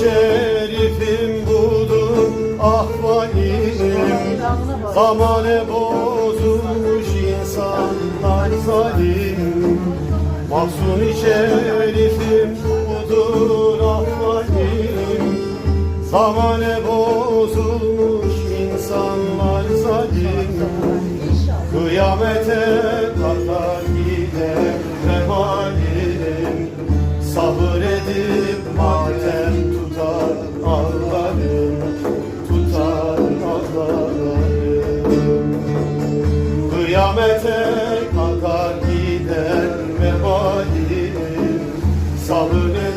şerifim budur. Ahvalim Zamane bozulmuş insanlar zalim. Mahzun-i şerifim budur ahvalim Zamane bozulmuş insanlar zalim. Kıyamete kadar gider vemalim Sabır edip Ahmet'e kadar gider vebalim Salın